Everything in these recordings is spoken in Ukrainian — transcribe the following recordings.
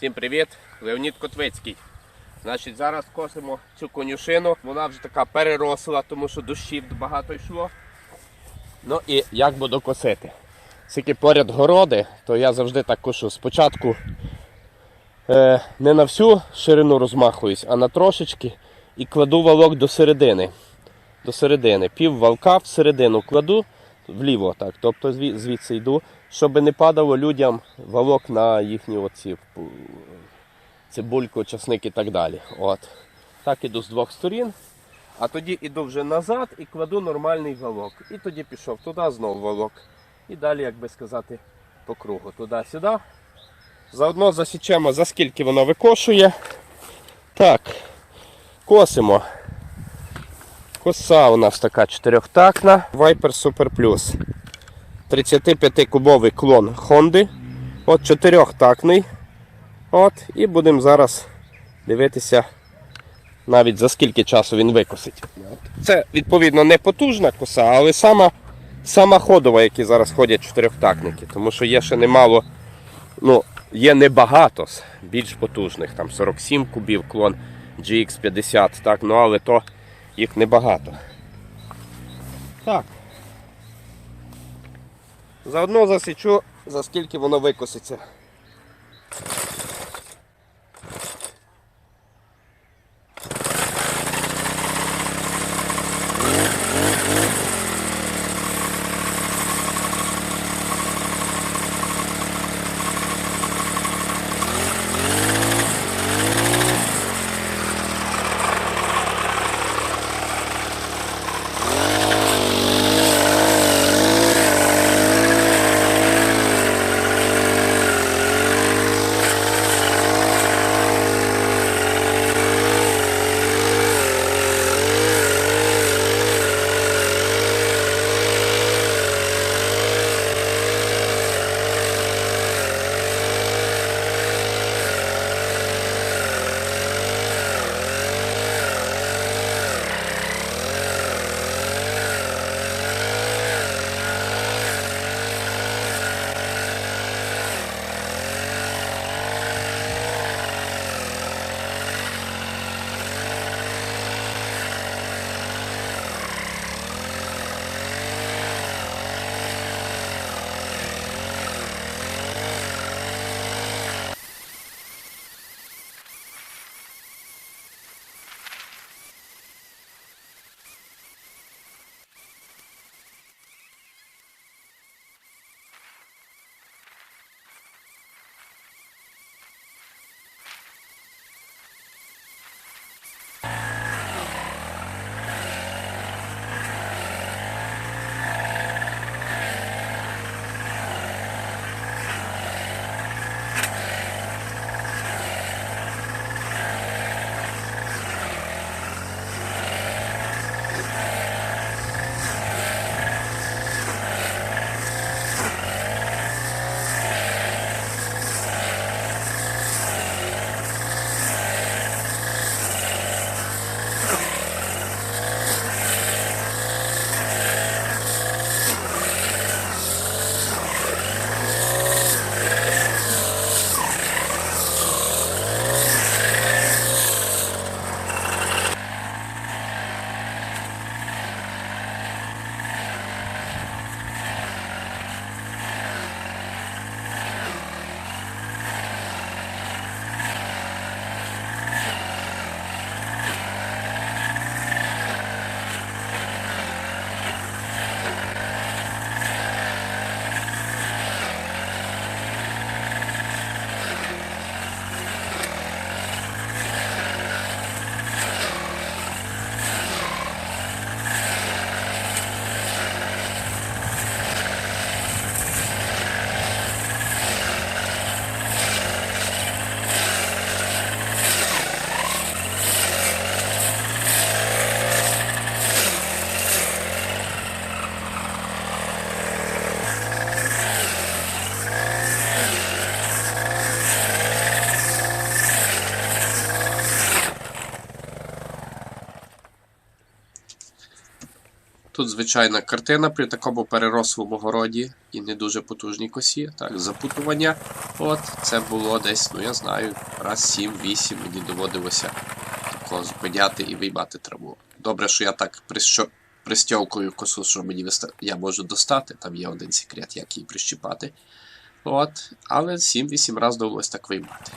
Всім привіт! Леонід Котвицький. Значить, зараз косимо цю конюшину. Вона вже така переросла, тому що дощів багато йшло. Ну і як буду косити? Скільки поряд городи, то я завжди так кошу. Спочатку е, не на всю ширину розмахуюсь, а на трошечки і кладу валок до середини. До середини. Пів валка в середину кладу вліво, так. Тобто звідси йду, щоб не падало людям валок на їхні оці цибульку, часник і так далі. От. Так іду з двох сторін. А тоді іду вже назад і кладу нормальний валок. І тоді пішов туди знову валок. І далі, як би сказати, по кругу. Туди-сюди. Заодно засічемо, за скільки воно викошує. Так, косимо. Коса у нас така чотирьохтакна. Viper Super Plus. 35-кубовий клон Honda. От чотирьохтакний. От, і будемо зараз дивитися навіть за скільки часу він викосить. Це відповідно не потужна коса, але сама, сама ходова, які зараз ходять чотирьохтакники. Тому що є ще немало, ну, є небагато більш потужних, там 47 кубів клон GX50, так, ну але то їх небагато. Так. Заодно засічу, за скільки воно викоситься. Тут звичайна картина при такому перерослому городі і не дуже потужній косі. Так, запутування. От, це було десь, ну я знаю, раз 7-8 мені доводилося такого зупиняти і виймати траву. Добре, що я так прищо... пристьовкою косу, що мені виста... я можу достати, там є один секрет, як її прищіпати. От, але 7-8 разів довелося так виймати.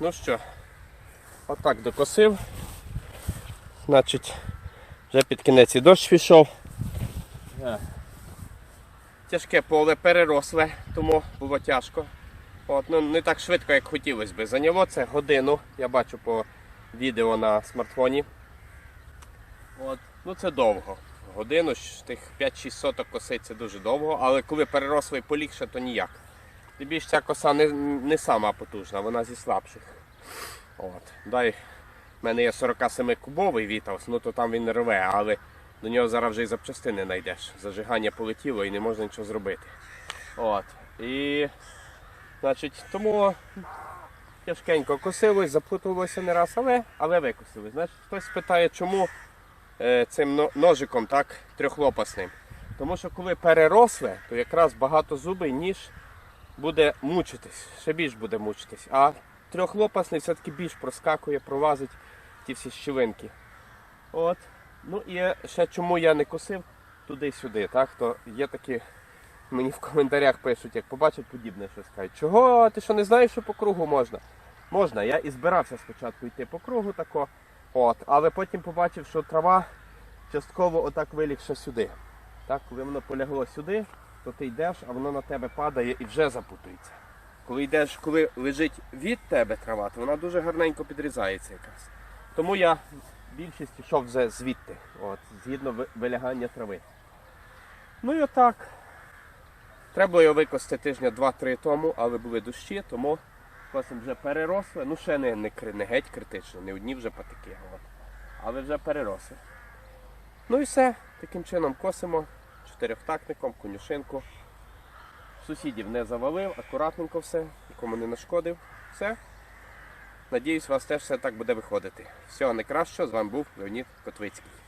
Ну що, отак докосив. Значить, вже під кінець і дощ пішов. Тяжке поле переросле, тому було тяжко. От, ну, не так швидко, як хотілося би. Зайняло це годину, я бачу по відео на смартфоні. От, ну це довго. Годину, тих 5-6 соток косить це дуже довго, але коли перерослий полігше, то ніяк. Тим більше ця коса не, не сама потужна, вона зі слабших. От. Дай, в мене є 47 кубовий Віталс, ну то там він рве, але до нього зараз вже і запчастини знайдеш. Зажигання полетіло і не можна нічого зробити. От. І значить, тому Тяжкенько косилось, заплутувалося не раз, але, але викосили. Знаєш, хтось питає, чому е, цим ножиком так трьохлопасним. Тому що коли переросле, то якраз багатозубий ніж буде мучитись, ще більш буде мучитись. А трьохлопасний все-таки більш проскакує, пролазить ті всі щілинки. От. Ну і ще чому я не косив туди-сюди, так? То є такі, мені в коментарях пишуть, як побачать подібне, що скажуть, чого ти що не знаєш, що по кругу можна? Можна, я і збирався спочатку йти по кругу тако, от, але потім побачив, що трава частково отак вилігше сюди. Так, коли воно полягло сюди, то ти йдеш, а воно на тебе падає і вже запутується. Коли йдеш, коли лежить від тебе трава, то вона дуже гарненько підрізається якраз. Тому я більшість йшов вже звідти, от, згідно вилягання трави. Ну і отак. Треба було його викосити тижня 2-3 тому, але були дощі, тому косим вже переросли. Ну ще не, не, не геть критично, не одні вже патики. От. Але вже переросли. Ну і все. Таким чином косимо чотирьохтактником, конюшинку. Сусідів не завалив, акуратненько все, нікому не нашкодив. Все. Надіюсь, у вас теж все так буде виходити. Всього найкращого. З вами був Леонід Котвицький.